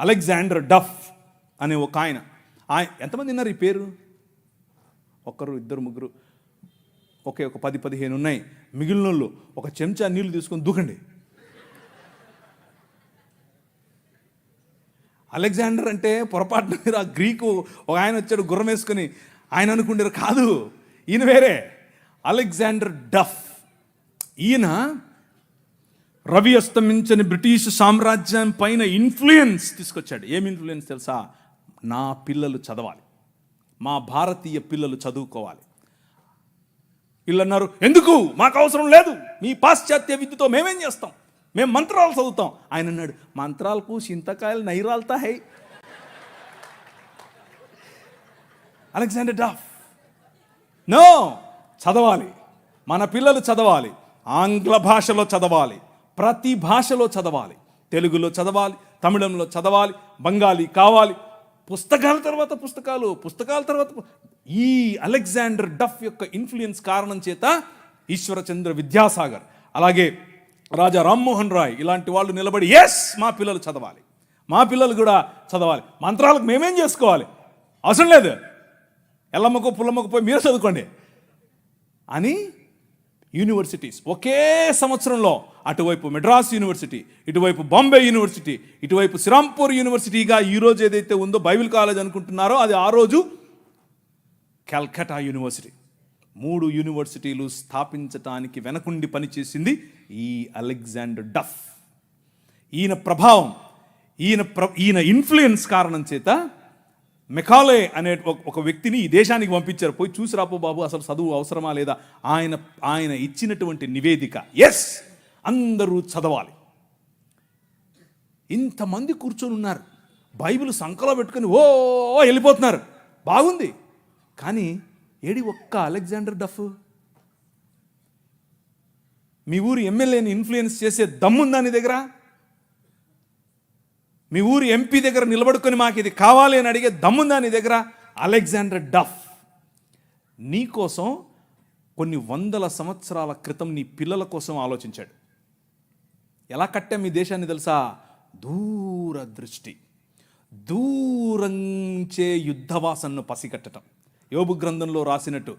Alexander డఫ్ అనే ఒక ఆయన. ఆయన ఎంతమంది ఉన్నారు ఈ పేరు? ఒకరు ఇద్దరు ముగ్గురు. ఒకే ఒక పది పదిహేను ఉన్నాయి. మిగిలిన వాళ్ళు ఒక చెంచా నీళ్ళు తీసుకొని దూకండి. అలెగ్జాండర్ అంటే పొరపాటున మీరు ఆ గ్రీకు ఒక ఆయన వచ్చాడు గుర్రం వేసుకొని. ఆయన అనుకుంటారు కాదు. ఈయన వేరే. Alexander Duff. ఈయన రవి అస్తమించని బ్రిటిష్ సామ్రాజ్యం పైన ఇన్ఫ్లుయెన్స్ తీసుకొచ్చాడు. ఏమి ఇన్ఫ్లుయెన్స్ తెలుసా? నా పిల్లలు చదవాలి. మా భారతీయ పిల్లలు చదువుకోవాలి. వీళ్ళు అన్నారు ఎందుకు? మాకు అవసరం లేదు. మీ పాశ్చాత్య విద్యతో మేమేం చేస్తాం? మేము మంత్రాలు చదువుతాం. ఆయన అన్నాడు మంత్రాలకు చింతకాయలు నైరాలతా హై. అలెగ్జాండర్ డాఫ్ నో చదవాలి. మన పిల్లలు చదవాలి. ఆంగ్ల భాషలో చదవాలి. ప్రతి భాషలో చదవాలి. తెలుగులో చదవాలి తమిళంలో చదవాలి బెంగాలీ కావాలి. పుస్తకాల తర్వాత పుస్తకాలు పుస్తకాల తర్వాత ఈ అలెగ్జాండర్ డఫ్ యొక్క ఇన్ఫ్లుయెన్స్ కారణం చేత ఈశ్వరచంద్ర విద్యాసాగర్ అలాగే రాజా రామ్మోహన్ రాయ్ ఇలాంటి వాళ్ళు నిలబడి ఎస్ మా పిల్లలు చదవాలి. మా పిల్లలు కూడా చదవాలి. మంత్రాలకు మేమేం చేసుకోవాలి? అవసరం లేదు. ఎల్లమ్మకో పుల్లమ్మకో పోయి మీరు చదువుకోండి. అని యూనివర్సిటీస్. ఒకే సంవత్సరంలో అటువైపు మెడ్రాస్ యూనివర్సిటీ ఇటువైపు బాంబే యూనివర్సిటీ ఇటువైపు శ్రీరాంపూర్ యూనివర్సిటీగా ఈరోజు ఏదైతే ఉందో బైబిల్ కాలేజ్ అనుకుంటున్నారో అది ఆ రోజు కల్కటా యూనివర్సిటీ. మూడు యూనివర్సిటీలు స్థాపించటానికి వెనకుండి పనిచేసింది ఈ అలెగ్జాండర్ డఫ్. ఈయన ప్రభావం ఈయన ప్ర ఈయన ఇన్ఫ్లుయెన్స్ కారణం చేత మెకాలే అనే ఒక- వ్యక్తిని ఈ దేశానికి పంపించారు. పోయి చూసి రాపో బాబు అసలు చదువు అవసరమా లేదా? ఆయన ఆయన ఇచ్చినటువంటి నివేదిక. ఎస్ అందరూ చదవాలి. ఇంతమంది కూర్చొని ఉన్నారు. బైబిల్ సంకలో పెట్టుకొని ఓ వెళ్ళిపోతున్నారు. బాగుంది. కానీ ఏడి ఒక్క అలెగ్జాండర్ డఫ్? మీ ఊరు ఎమ్మెల్యేని ఇన్ఫ్లుయెన్స్ చేసే దమ్ముందా నీ దగ్గర? మీ ఊరు ఎంపీ దగ్గర నిలబడుకొని మాకు ఇది కావాలి అని అడిగే దమ్ముందా నీ దగ్గర? Alexander Duff. నీ కోసం కొన్ని వందల సంవత్సరాల క్రితం నీ పిల్లల కోసం ఆలోచించాడు. ఎలా కట్టాం మీ దేశాన్ని తెలుసా? దూరదృష్టి. దూరంచే యుద్ధవాసనను పసిగట్టడం యోబు గ్రంథంలో రాసినట్టు.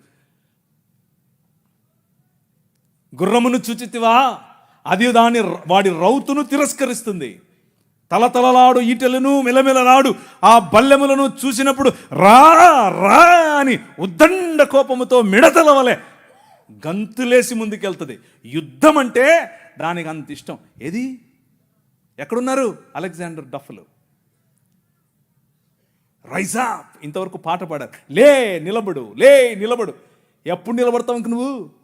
గుర్రమును చూచితివా? అది దాని వాడి రౌతును తిరస్కరిస్తుంది. తలతలలాడు ఈటెలను మిలమిలలాడు ఆ బల్లెములను చూసినప్పుడు రా రా అని ఉద్దండ కోపముతో మిడతల వలె గంతులేసి ముందుకెళ్తుంది. యుద్ధం అంటే దానికి అంత ఇష్టం. ఏది? ఎక్కడున్నారు? అలెగ్జాండర్ డఫ్లు. రైజా ఇంతవరకు పాట పాడారు. లే నిలబడు లే నిలబడు. ఎప్పుడు నిలబడతావు ఇంక నువ్వు?